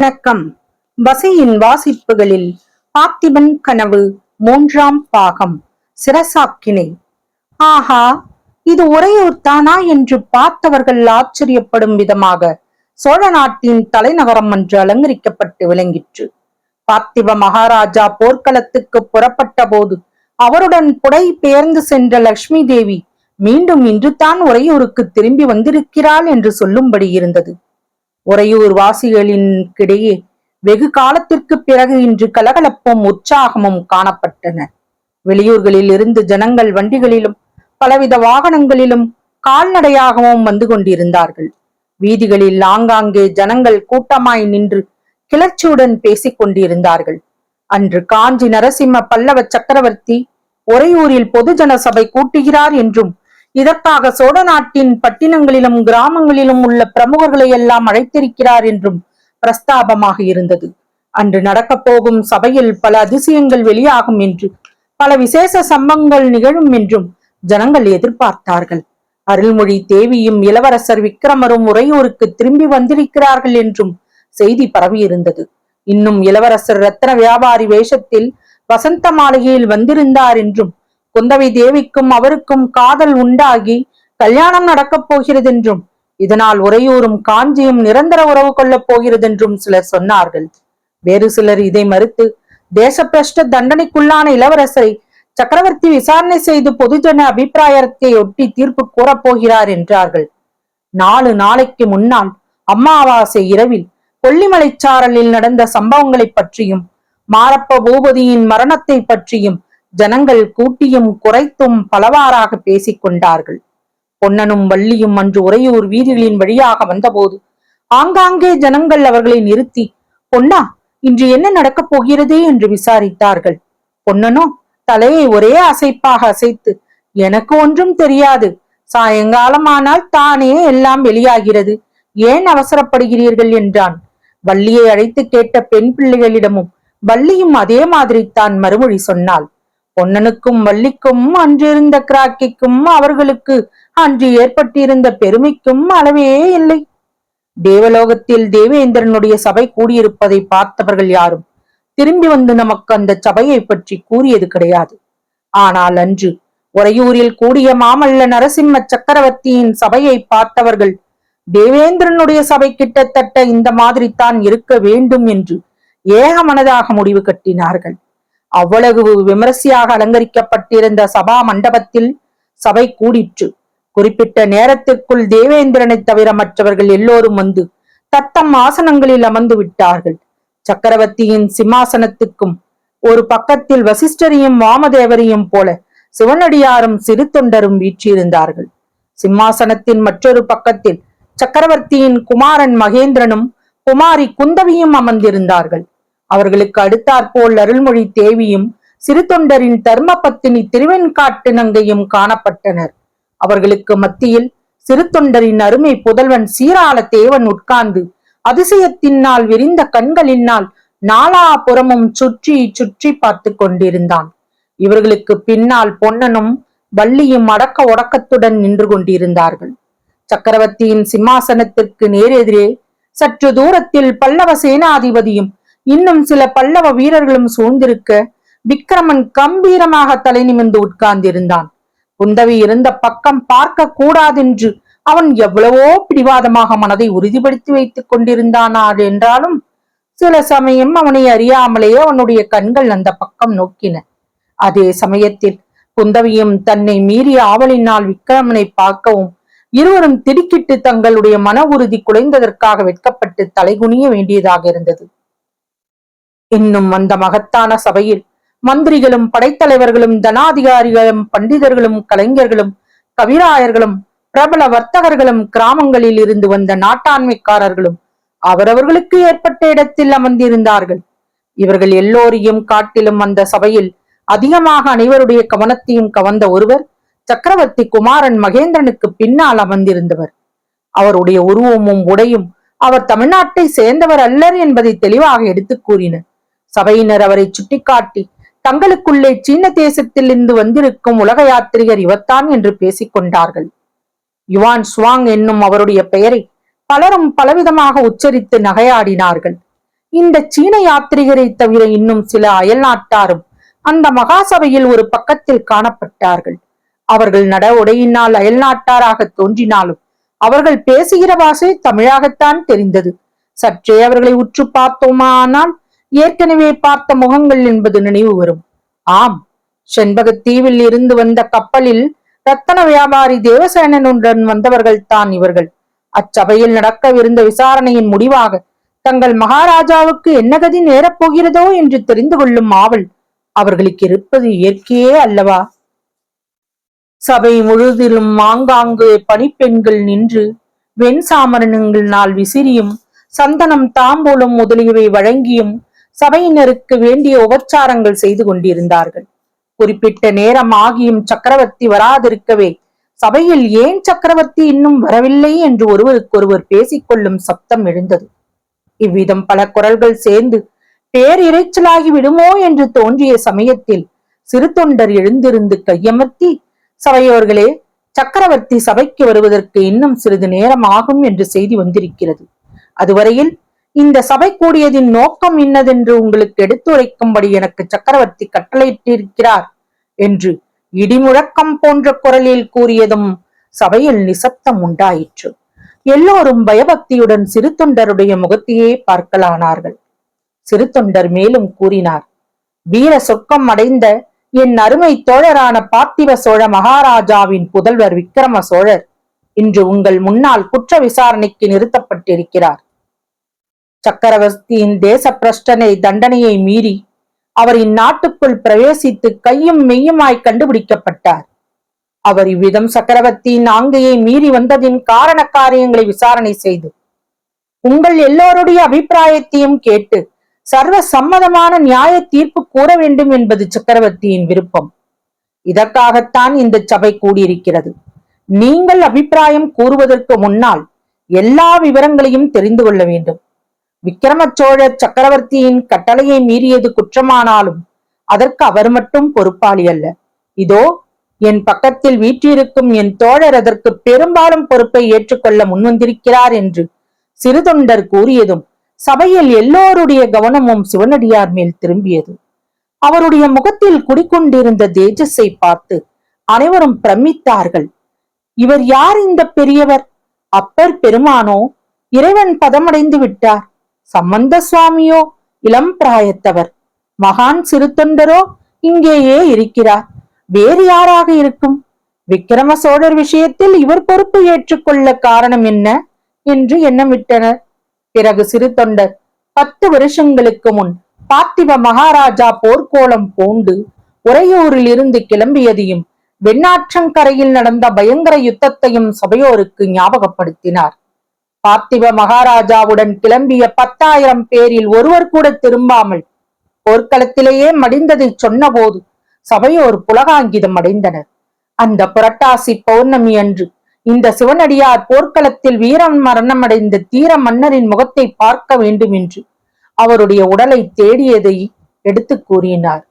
வணக்கம். வசையின் வாசிப்புகளில் பார்த்திபன் கனவு மூன்றாம் பாகம். சிரசாக்கினை. ஆஹா இது உறையூர் தானா என்று பார்த்தவர்கள் ஆச்சரியப்படும் விதமாக சோழ நாட்டின் தலைநகரம் என்று அலங்கரிக்கப்பட்டு விளங்கிற்று. பார்த்திப மகாராஜா போர்க்களத்துக்கு புறப்பட்ட போது அவருடன் புடை பெயர்ந்து சென்ற லக்ஷ்மி தேவி மீண்டும் இன்று தான் உறையூருக்கு திரும்பி வந்திருக்கிறாள் என்று சொல்லும்படி இருந்தது. உறையூர் வாசிகளின்கிடையே வெகு காலத்திற்கு பிறகு இன்று கலகலப்பும் உற்சாகமும் காணப்பட்டன. வெளியூர்களில் இருந்து ஜனங்கள் வண்டிகளிலும் பலவித வாகனங்களிலும் கால்நடையாகவும் வந்து கொண்டிருந்தார்கள். வீதிகளில் ஆங்காங்கே ஜனங்கள் கூட்டமாய் நின்று கிளர்ச்சியுடன் பேசிக் கொண்டிருந்தார்கள். அன்று காஞ்சி நரசிம்ம பல்லவ சக்கரவர்த்தி உறையூரில் பொதுஜன சபை கூட்டுகிறார் என்றும் இதற்காக சோழ நாட்டின் பட்டினங்களிலும் கிராமங்களிலும் உள்ள பிரமுகர்களை எல்லாம் அழைத்திருக்கிறார் என்றும் பிரஸ்தாபமாக இருந்தது. அன்று நடக்கப் போகும் சபையில் பல அதிசயங்கள் வெளியாகும் என்று பல விசேஷ சம்பவங்கள் நிகழும் என்றும் ஜனங்கள் எதிர்பார்த்தார்கள். அருள்மொழி தேவியும் இளவரசர் விக்ரமரும் உறையூருக்கு திரும்பி வந்திருக்கிறார்கள் என்றும் செய்தி பரவியிருந்தது. இன்னும் இளவரசர் ரத்ன வியாபாரி வேஷத்தில் வசந்த மாளிகையில் வந்திருந்தார் என்றும் குந்தவை தேவிக்கும் அவருக்கும் காதல் உண்டாகி கல்யாணம் நடக்கப் போகிறதென்றும் இதனால் உறையூரும் காஞ்சியும் நிரந்தர உறவு கொள்ளப் போகிறதென்றும் சிலர் சொன்னார்கள். வேறு சிலர் இதை மறுத்து தேசப்பிரஷ்ட தண்டனைக்குள்ளான இளவரசரை சக்கரவர்த்தி விசாரணை செய்து பொதுஜன அபிப்பிராயத்தை ஒட்டி தீர்ப்பு கூறப் போகிறார் என்றார்கள். நாலு நாளைக்கு முன்னால் அம்மாவாசை இரவில் கொல்லிமலைச்சாரலில் நடந்த சம்பவங்களைப் பற்றியும் மாரப்ப பூபதியின் மரணத்தை பற்றியும் ஜனங்கள் கூட்டியும் குறைத்தும் பலவாறாக பேசிக் கொண்டார்கள். பொன்னனும் வள்ளியும் அன்று உறையூர் வீதிகளின் வழியாக வந்தபோது ஆங்காங்கே ஜனங்கள் அவர்களை நிறுத்தி பொன்னா இன்று என்ன நடக்கப் போகிறது? என்று விசாரித்தார்கள். பொன்னனோ தலையை ஒரே அசைப்பாக அசைத்து எனக்கு ஒன்றும் தெரியாது. சாயங்காலமானால் தானே எல்லாம் வெளியாகிறது. ஏன் அவசரப்படுகிறீர்கள்? என்றான். வள்ளியை அழைத்து கேட்ட பெண் பிள்ளைகளிடமும் வள்ளியும் அதே மாதிரி தான் மறுமொழி சொன்னாள். பொன்னனுக்கும் வள்ளிக்கும் அன்றிருந்த கிராக்கிக்கும் அவர்களுக்கு அன்று ஏற்பட்டிருந்த பெருமைக்கும் அளவே இல்லை. தேவலோகத்தில் தேவேந்திரனுடைய சபை கூடியிருப்பதை பார்த்தவர்கள் யாரும் திரும்பி வந்து நமக்கு அந்த சபையை பற்றி கூறியது கிடையாது. ஆனால் அன்று உறையூரில் கூடிய மாமல்ல நரசிம்ம சக்கரவர்த்தியின் சபையை பார்த்தவர்கள் தேவேந்திரனுடைய சபை கிட்டத்தட்ட இந்த மாதிரி தான் இருக்க வேண்டும் என்று ஏக மனதாக முடிவு கட்டினார்கள். அவ்வளவு விமரிசையாக அலங்கரிக்கப்பட்டிருந்த சபா மண்டபத்தில் சபை கூடிற்று. குறிப்பிட்ட நேரத்திற்குள் தேவேந்திரனை தவிர மற்றவர்கள் எல்லோரும் வந்து தத்தம் ஆசனங்களில் அமர்ந்து விட்டார்கள். சக்கரவர்த்தியின் சிம்மாசனத்துக்கும் ஒரு பக்கத்தில் வசிஷ்டரையும் வாமதேவரையும் போல சிவனடியாரும் சிறு தொண்டரும் வீற்றிருந்தார்கள். சிம்மாசனத்தின் மற்றொரு பக்கத்தில் சக்கரவர்த்தியின் குமாரன் மகேந்திரனும் குமாரி குந்தவியும் அமர்ந்திருந்தார்கள். அவர்களுக்கு அடுத்தாற்போல் அருள்மொழி தேவியும் சிறு தொண்டரின் தர்ம பத்தினி திருவெண்காட்டு நங்கையும் காணப்பட்டனர். அவர்களுக்கு மத்தியில் சிறு தொண்டரின் அருமை புதல்வன் சீராள தேவன் உட்கார்ந்து அதிசயத்தினால் விரிந்த கண்களினால் நாலாபுறமும் சுற்றி சுற்றி பார்த்து கொண்டிருந்தான். இவர்களுக்கு பின்னால் பொன்னனும் வள்ளியும் அடக்க ஒடக்கத்துடன் நின்று கொண்டிருந்தார்கள். சக்கரவர்த்தியின் சிம்மாசனத்திற்கு நேரெதிரே சற்று தூரத்தில் பல்லவ சேனாதிபதியும் இன்னும் சில பல்லவ வீரர்களும் சூழ்ந்திருக்க விக்கிரமன் கம்பீரமாக தலை நிமிர்ந்து உட்கார்ந்திருந்தான். குந்தவி இருந்த பக்கம் பார்க்க கூடாதென்று அவன் எவ்வளவோ பிடிவாதமாக மனதை உறுதிப்படுத்தி வைத்துக் கொண்டிருந்தானாள் என்றாலும் சில சமயம் அவனை அறியாமலேயே அவனுடைய கண்கள் அந்த பக்கம் நோக்கின. அதே சமயத்தில் குந்தவியும் தன்னை மீறிய ஆவலினால் விக்கிரமனை பார்க்கவும் இருவரும் திடுக்கிட்டு தங்களுடைய மன உறுதி குலைந்ததற்காக வெட்கப்பட்டு தலைகுனிய வேண்டியதாக இருந்தது. இன்னும் அந்த மகத்தான சபையில் மந்திரிகளும் படைத்தலைவர்களும் தனாதிகாரிகளும் பண்டிதர்களும் கலைஞர்களும் கவிராயர்களும் பிரபல வர்த்தகர்களும் கிராமங்களில் இருந்து வந்த நாட்டாண்மைக்காரர்களும் அவரவர்களுக்கு ஏற்பட்ட இடத்தில் அமர்ந்திருந்தார்கள். இவர்கள் எல்லோரையும் காட்டிலும் அந்த சபையில் அதிகமாக அனைவருடைய கவனத்தையும் கவர்ந்த ஒருவர் சக்கரவர்த்தி குமாரன் மகேந்திரனுக்கு பின்னால் அமர்ந்திருந்தவர். அவருடைய உருவமும் உடையும் அவர் தமிழ்நாட்டை சேர்ந்தவர் அல்லர் என்பதை தெளிவாக எடுத்துக் கூறினர். சபையினர் அவரை சுட்டிக்காட்டி தங்களுக்குள்ளே சீன தேசத்தில் இருந்து வந்திருக்கும் உலக யாத்திரிகர் இவர்தான் என்று பேசிக் கொண்டார்கள் யுவான் சுவாங் என்னும் அவருடைய பெயரை பலரும் பலவிதமாக உச்சரித்து நகையாடினார்கள். இந்த சீன யாத்திரிகரை தவிர இன்னும் சில அயல்நாட்டாரும் அந்த மகாசபையில் ஒரு பக்கத்தில் காணப்பட்டார்கள். அவர்கள் நட உடையினால் அயல்நாட்டாராக தோன்றினாலும் அவர்கள் பேசுகிற பாஷை தமிழாகத்தான் தெரிந்தது. சற்றே அவர்களை உற்று பார்த்தோமானால் ஏற்கனவே பார்த்த முகங்கள் என்பது நினைவு வரும். ஆம் செண்பகத்தீவில் இருந்து வந்த கப்பலில் ரத்தன வியாபாரி தேவசேனனுடன் வந்தவர்கள் தான் இவர்கள். அச்சபையில் நடக்கவிருந்த விசாரணையின் முடிவாக தங்கள் மகாராஜாவுக்கு என்ன கதி நேரப்போகிறதோ என்று தெரிந்து கொள்ளும் ஆவல் அவர்களுக்கு இருப்பது இயற்கையே அல்லவா? சபை முழுதிலும் ஆங்காங்கு பணிப்பெண்கள் நின்று வெண் சாமரனங்களினால் விசிறியும் சந்தனம் தாம்பூலம் முதலியவை வழங்கியும் சபையினருக்கு வேண்டிய உபச்சாரங்கள் செய்து கொண்டிருந்தார்கள். குறிப்பிட்ட நேரம் ஆகியும் சக்கரவர்த்தி வராதிருக்கவே சபையில் ஏன் சக்கரவர்த்தி இன்னும் வரவில்லை என்று ஒருவருக்கொருவர் பேசிக்கொள்ளும் சப்தம் எழுந்தது. இவ்விதம் பல குரல்கள் சேர்ந்து பேரிரைச்சலாகி விடுமோ? என்று தோன்றிய சமயத்தில் சிறு தொண்டர் எழுந்திருந்து கையமர்த்தி சபையோர்களே சக்கரவர்த்தி சபைக்கு வருவதற்கு இன்னும் சிறிது நேரம் ஆகும் என்று செய்தி வந்திருக்கிறது. அதுவரையில் இந்த சபை கூடியதின் நோக்கம் இன்னதென்று உங்களுக்கு எடுத்துரைக்கும்படி எனக்கு சக்கரவர்த்தி கட்டளையிட்டிருக்கிறார் என்று இடிமுழக்கம் போன்ற குரலில் கூறியதும் சபையில் நிசப்தம் உண்டாயிற்று. எல்லோரும் பயபக்தியுடன் சிறு தொண்டருடைய முகத்தையே பார்க்கலானார்கள். சிறு தொண்டர் மேலும் கூறினார் வீர சொர்க்கம் அடைந்த என் அருமை தோழரான பார்த்திவ சோழ மகாராஜாவின் புதல்வர் விக்கிரம சோழர் இன்று உங்கள் முன்னால் குற்ற விசாரணைக்கு நிறுத்தப்பட்டிருக்கிறார். சக்கரவர்த்தியின் தேச பிரஷ்டனை தண்டனையை மீறி அவர் இந்நாட்டுக்குள் பிரவேசித்து கையும் மெய்யுமாய் கண்டுபிடிக்கப்பட்டார். அவர் இவ்விதம் சக்கரவர்த்தியின் ஆங்கையை மீறி வந்ததின் காரண காரியங்களை விசாரணை செய்து உங்கள் எல்லோருடைய அபிப்பிராயத்தையும் கேட்டு சர்வ சம்மதமான நியாய தீர்ப்பு கூற வேண்டும் என்பது சக்கரவர்த்தியின் விருப்பம். இதற்காகத்தான் இந்த சபை கூடியிருக்கிறது. நீங்கள் அபிப்பிராயம் கூறுவதற்கு முன்னால் எல்லா விவரங்களையும் தெரிந்து கொள்ள வேண்டும். விக்கிரம சோழர் சக்கரவர்த்தியின் கட்டளையை மீறியது குற்றமானாலும் அதற்கு அவர் மட்டும் பொறுப்பாளி அல்ல. இதோ என் பக்கத்தில் வீற்றிருக்கும் என் தோழர் அதற்கு பெரும்பாலும் பொறுப்பை ஏற்றுக்கொள்ள முன்வந்திருக்கிறார் என்று சிறுதொண்டர் கூறியதும் சபையில் எல்லோருடைய கவனமும் சிவனடியார் மேல் திரும்பியது. அவருடைய முகத்தில் குடிக்கொண்டிருந்த தேஜஸை பார்த்து அனைவரும் பிரமித்தார்கள். இவர் யார் இந்த பெரியவர்? அப்பர் பெருமானோ? இறைவன் பதமடைந்து விட்டார். சம்பந்த சுவாமியோ இளம் பிராயத்தவர். மகான் சிறுத்தொண்டரோ இங்கேயே இருக்கிறார். வேறு யாராக இருக்கும்? விக்கிரம சோழர் விஷயத்தில் இவர் பொறுப்பு ஏற்றுக்கொள்ள காரணம் என்ன? என்று எண்ணமிட்டனர். பிறகு சிறு தொண்டர் பத்து வருஷங்களுக்கு முன் பார்த்திவ மகாராஜா போர்க்கோளம் பூண்டு உறையூரில் இருந்து கிளம்பியதையும் வெண்ணாற்றங்கரையில் நடந்த பயங்கர யுத்தத்தையும் சபையோருக்கு ஞாபகப்படுத்தினார். பார்த்திவ மகாராஜாவுடன் கிளம்பிய பத்தாயிரம் பேரில் ஒருவர் கூட திரும்பாமல் போர்க்களத்திலேயே மடிந்ததை சொன்னபோது சபையோர் புலகாங்கிதம் அடைந்தனர். அந்த புரட்டாசி பௌர்ணமி அன்று இந்த சிவனடியார் போர்க்களத்தில் வீரம் மரணமடைந்த தீர மன்னரின் முகத்தை பார்க்க வேண்டும் என்று அவருடைய உடலை தேடியதை எடுத்து கூறினார்.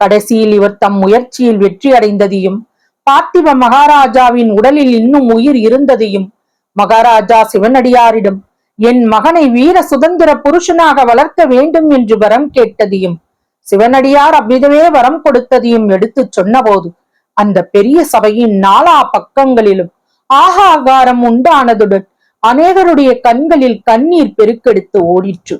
கடைசியில் இவர் தம் முயற்சியில் வெற்றி அடைந்ததையும் பார்த்திவ மகாராஜாவின் உடலில் இன்னும் உயிர் இருந்ததையும் மகாராஜா சிவனடியாரிடம் என் மகனை வீர சுதந்திர புருஷனாக வளர்க்க வேண்டும் என்று வரம் கேட்டதையும் சிவனடியார் அவ்விதமே வரம் கொடுத்ததையும் எடுத்து சொன்னபோது அந்த பெரிய சபையின் நாலா பக்கங்களிலும் ஆகாகாரம் உண்டானதுடன் அநேகருடைய கண்களில் கண்ணீர் பெருக்கெடுத்து ஓடிற்று.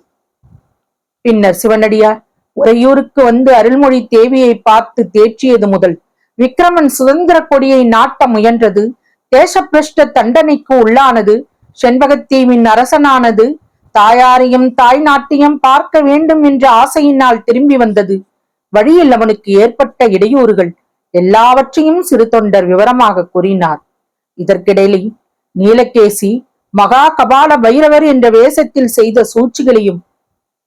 பின்னர் சிவனடியார் உறையூருக்கு வந்து அருள்மொழி தேவியை பார்த்து தேற்றியது முதல் விக்ரமன் சுதந்திர கொடியை நாட்ட முயன்றது தேசப்பிரஷ்ட தண்டனைக்கு உள்ளானது. செண்பகத்தீவின் அரசனானது. தாயாரையும் தாய் நாட்டையும் பார்க்க வேண்டும் என்ற ஆசையினால் திரும்பி வந்தது. வழியில் அவனுக்கு ஏற்பட்ட இடையூறுகள் எல்லாவற்றையும் சிறு தொண்டர் விவரமாக கூறினார். இதற்கிடையில் நீலகேசி மகா கபால பைரவர் என்ற வேஷத்தில் செய்த சூழ்ச்சிகளையும்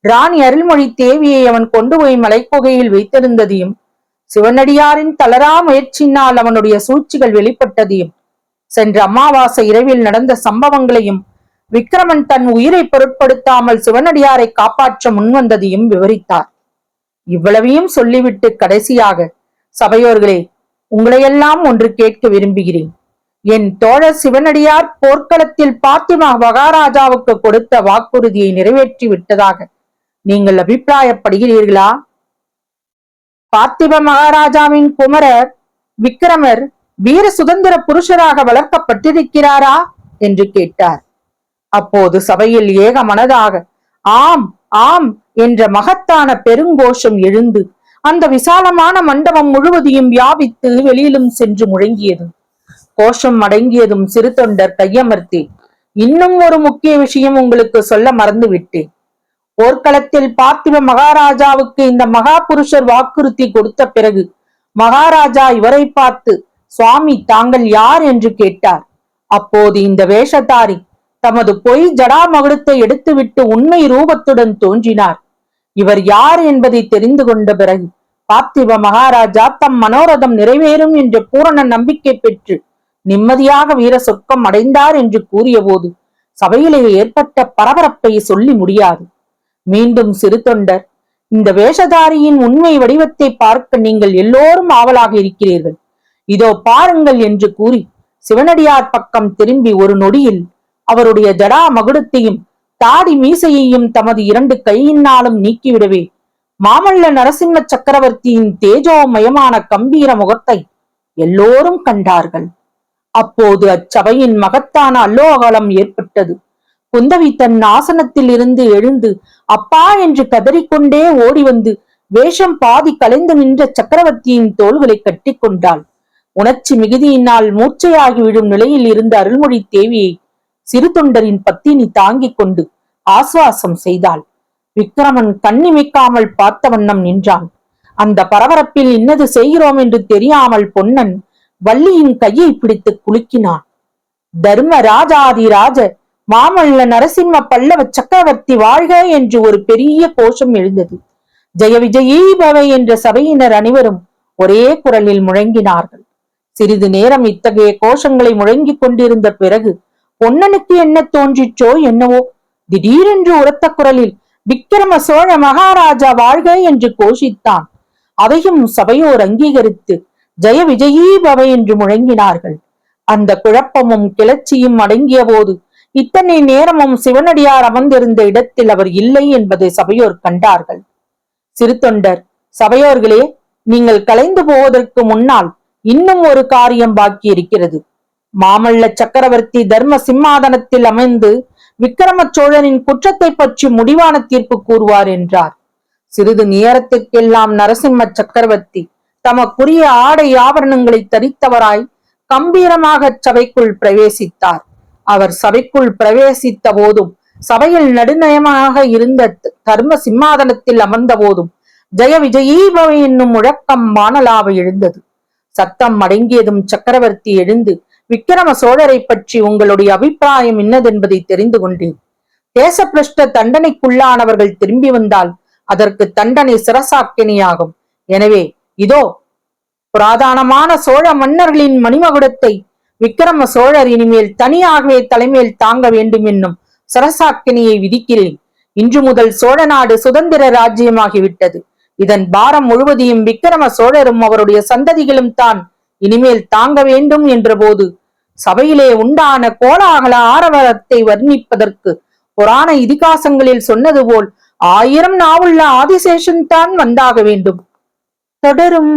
ராணி அருள்மொழி தேவியை அவன் கொண்டு போய் மலைக்குகையில் வைத்திருந்ததையும் சிவனடியாரின் தளரா முயற்சியினால் அவனுடைய சூழ்ச்சிகள் வெளிப்பட்டதையும் சென்ற அமாவாசை இரவில் நடந்த சம்பவங்களையும் விக்ரமன் தன் உயிரை பொருட்படுத்தாமல் சிவனடியாரை காப்பாற்ற முன்வந்ததையும் விவரித்தார். இவ்வளவையும் சொல்லிவிட்டு கடைசியாக சபையோர்களே உங்களையெல்லாம் ஒன்று கேட்க விரும்புகிறேன். என் தோழர் சிவனடியார் போர்க்களத்தில் பாத்திமா மகாராஜாவுக்கு கொடுத்த வாக்குறுதியை நிறைவேற்றி விட்டதாக நீங்கள் அபிப்பிராயப்படுகிறீர்களா? பார்த்திப மகாராஜாவின் குமரர் விக்கிரமர் வீர சுதந்திர புருஷராக வளர்க்கப்பட்டிருக்கிறாரா? என்று கேட்டார். அப்போது சபையில் ஏக மனதாக ஆம் ஆம் என்ற மகத்தான பெருங்கோஷம் எழுந்து அந்த விசாலமான மண்டபம் முழுவதையும் வியாபித்து வெளியிலும் சென்று முழங்கியது. கோஷம் அடங்கியதும் சிறு தொண்டர் கையமர்த்தி இன்னும் ஒரு முக்கிய விஷயம் உங்களுக்கு சொல்ல மறந்து விட்டேன் போர்க்களத்தில் பார்த்திப மகாராஜாவுக்கு இந்த மகா புருஷர் வாக்குறுதி கொடுத்த பிறகு மகாராஜா இவரை பார்த்து சுவாமி தாங்கள் யார் என்று கேட்டார். அப்போது இந்த வேஷதாரி தமது பொய் ஜடாமகுடத்தை எடுத்துவிட்டு உண்மை ரூபத்துடன் தோன்றினார். இவர் யார் என்பதை தெரிந்து கொண்ட பிறகு பார்த்திப மகாராஜா தம் மனோரதம் நிறைவேறும் என்ற பூரண நம்பிக்கை பெற்று நிம்மதியாக வீர சொர்க்கம் அடைந்தார் என்று கூறியபோது சபையிலே ஏற்பட்ட பரபரப்பை சொல்லி முடியாது. மீண்டும் சிறு தொண்டர் இந்த வேஷதாரியின் உண்மை வடிவத்தை பார்க்க நீங்கள் எல்லோரும் ஆவலாக இருக்கிறீர்கள். இதோ பாருங்கள் என்று கூறி சிவனடியார் பக்கம் திரும்பி ஒரு நொடியில் அவருடைய ஜடா மகுடத்தையும் தாடி மீசையையும் தமது இரண்டு கையினாலும் நீக்கிவிடவே மாமல்ல நரசிம்ம சக்கரவர்த்தியின் தேஜோமயமான கம்பீர முகத்தை எல்லோரும் கண்டார்கள். அப்போது அச்சபையின் மகத்தான அல்லோகலம் ஏற்பட்டது. குந்தவி தன் ஆசனத்தில் இருந்து எழுந்து அப்பா என்று கதறிக்கொண்டே ஓடி வந்து வேஷம் பாதி கலைந்து நின்ற சக்கரவர்த்தியின் தோள்களை கட்டிக்கொண்டாள். உணர்ச்சி மிகுதியினால் மூச்சையாகிவிடும் நிலையில் இருந்த அருள்மொழி தேவியை சிறு தொண்டரின் பத்தினி தாங்கிக் கொண்டு ஆசுவாசம் செய்தாள். விக்கிரமன் கண்ணிமைக்காமல் பார்த்த வண்ணம் நின்றான். அந்த பரபரப்பில் இன்னது செய்கிறோம் என்று தெரியாமல் பொன்னன் வள்ளியின் கையை பிடித்து குலுக்கினான். தர்ம ராஜாதி ராஜ மாமல்ல நரசிம்ம பல்லவ சக்கரவர்த்தி வாழ்க என்று ஒரு பெரிய கோஷம் எழுந்தது. ஜெய விஜயீபவை என்ற சபையினர் அனைவரும் ஒரே குரலில் முழங்கினார்கள். சிறிது நேரம் இத்தகைய கோஷங்களை முழங்கிக் கொண்டிருந்த பிறகு பொன்னனுக்கு என்ன தோன்றிற்றோ என்னவோ திடீரென்று உரத்த குரலில் விக்கிரம சோழ மகாராஜா வாழ்க என்று கோஷித்தான். அதையும் சபையோர் அங்கீகரித்து ஜெய விஜயீ பவை என்று முழங்கினார்கள். அந்த குழப்பமும் கிளர்ச்சியும் அடங்கிய போது இத்தனை நேரமும் சிவனடியார் அமர்ந்திருந்த இடத்தில் அவர் இல்லை என்பதை சபையோர் கண்டார்கள். சிறு தொண்டர் சபையோர்களே நீங்கள் கலைந்து போவதற்கு முன்னால் இன்னும் ஒரு காரியம் பாக்கி இருக்கிறது. மாமல்ல சக்கரவர்த்தி தர்ம சிம்மாதனத்தில் அமைந்து விக்கிரம சோழனின் குற்றத்தை பற்றி முடிவான தீர்ப்பு கூறுவார் என்றார். சிறிது நேரத்துக்கெல்லாம் நரசிம்ம சக்கரவர்த்தி தமக்குரிய ஆடை ஆபரணங்களை தரித்தவராய் கம்பீரமாக சபைக்குள் பிரவேசித்தார். அவர் சபைக்குள் பிரவேசித்த போதும் சபையில் நடுநயமாக இருந்த தர்ம சிம்மாதனத்தில் அமர்ந்த போதும் ஜெய விஜயீபவ என்னும் முழக்கம் வானலாவ எழுந்தது. சத்தம் அடங்கியதும் சக்கரவர்த்தி எழுந்து விக்கிரம சோழரை பற்றி உங்களுடைய அபிப்பிராயம் என்னதென்பதை தெரிந்து கொண்டேன். தேசப்பிரஷ்ட தண்டனைக்குள்ளானவர்கள் திரும்பி வந்தால் அதற்கு தண்டனை சிரசாக்கினியாகும் எனவே இதோ புராதானமான சோழ மன்னர்களின் மணிமகுடத்தை விக்கிரம சோழர் இனிமேல் தனியாகவே தலைமையில் தாங்க வேண்டும் என்னும் சரசாக்கினியை விதிக்கிறேன். இன்று முதல் சோழ நாடு சுதந்திர ராஜ்யமாகிவிட்டது. இதன் பாரம் முழுவதையும் விக்கிரம சோழரும் அவருடைய சந்ததிகளும் தான் இனிமேல் தாங்க வேண்டும் என்றபோது சபையிலே உண்டான கோலாகல ஆரவரத்தை வர்ணிப்பதற்கு புராண இதிகாசங்களில் சொன்னது போல் ஆயிரம் நாவுள்ள ஆதிசேஷன் தான் வந்தாக வேண்டும். தொடரும்.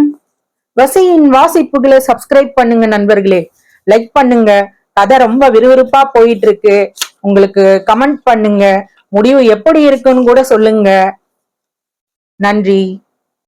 வசையின் வாசிப்புகளை சப்ஸ்கிரைப் பண்ணுங்க நண்பர்களே. லைக் பண்ணுங்க. கதை ரொம்ப விறுவிறுப்பா போயிட்டு இருக்கு. உங்களுக்கு கமெண்ட் பண்ணுங்க. முடிவு எப்படி இருக்குன்னு கூட சொல்லுங்க. நன்றி.